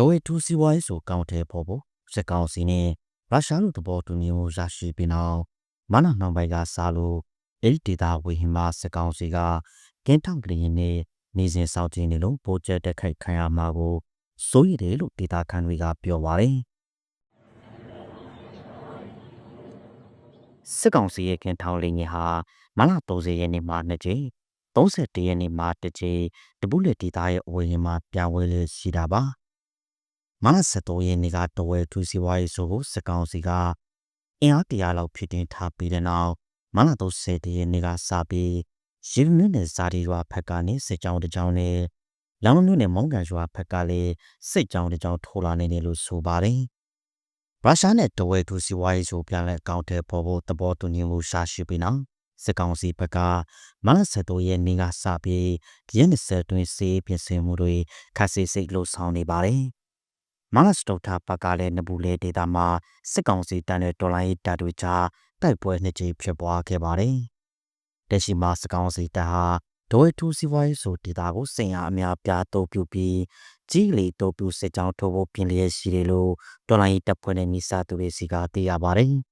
တဝဲထူစီဝိုင်းဆိုကောင်းတဲ့ဖို့ဖို့စစ်ကောင်စီနဲ့ရုရှားတို့သဘောတူညီမှုရရှိပြီးနောက်မနနှောင်ပိုင်ကစားလို့အဲ့ဒီဒေတာဝေဟင်မှာစစ်ကောင်စီကကင်းထောက်ကလေးနဲ့နေစဉ်စောင့်ကြည့်နေလို့ပိုကျက်တက်ခိုက်ခံရမှာကိုစိုးရတယ်လို့ဒေတာခန်တွေကပြောပါတယ်စစ်ကောင်စီရဲ့ကင်းထောက်လေးငယ်ဟာမန30ရက်နေ့မှာနှစ်ကြိမ်31ရက်နေ့မှာတစ်ကြိမ်တပုလက်ဒေတာရဲ့အဝေဟင်မှာပြန်ဝဲလေရှိတာပါ မန73ရက်နေ့ကတဝဲထူစီဝါရေးဆိုကိုစစ်ကောင်စီကအင်အားတရာလောက်ဖြစ်တင်ထားပြီးတဲ့နောက်မန30ရက်နေ့ကစပြီးရေမြင့်နယ်ဇာတိရွာဖက်ကနေစစ်ကြောင်းတစ်ကြောင်းနဲ့လောင်မြို့နယ်မုံကန်ရွာဖက်ကလည်းစစ်ကြောင်းတစ်ကြောင်းထိုးလာနေတယ်လို့ဆိုပါတယ်ရုရှားနဲ့တဝဲထူစီဝါရေးဆိုပြန်လဲအကောင့်ထဲပေါ်ဖို့သဘောတူညီမှုရှာရှိပြီးနောက်စစ်ကောင်စီဘက်ကမန73ရက်နေ့ကစပြီးရင်း20တွင်စေးပြင်ဆင်မှုတွေခက်စစ်စိတ်လှုပ်ဆောင်နေပါတယ် မနစတုထာဘက်ကလည်းနဘူးလေဒေတာမှာစစ်ကောင်စီတန်တဲ့ဒေါ်လာရေးတပ်တွေကြားတိုက်ပွဲနှစ်ကြိမ်ဖြစ်ပွားခဲ့ပါတယ်။တက်ရှိမှာစစ်ကောင်စီတပ်ဟာဒိုဝဲထူစီဝိုင်းဆိုဒေတာကိုစင်ရအများပြားတုပ်ပြုပြီးကြီးလီတုပ်ပြုစစ်ကြောင်းထိုးဖို့ပြင်လျက်ရှိတယ်လို့ဒေါ်လာရေးတပ်ဖွဲ့နဲ့မိစားသူတွေစီကသိရပါတယ်။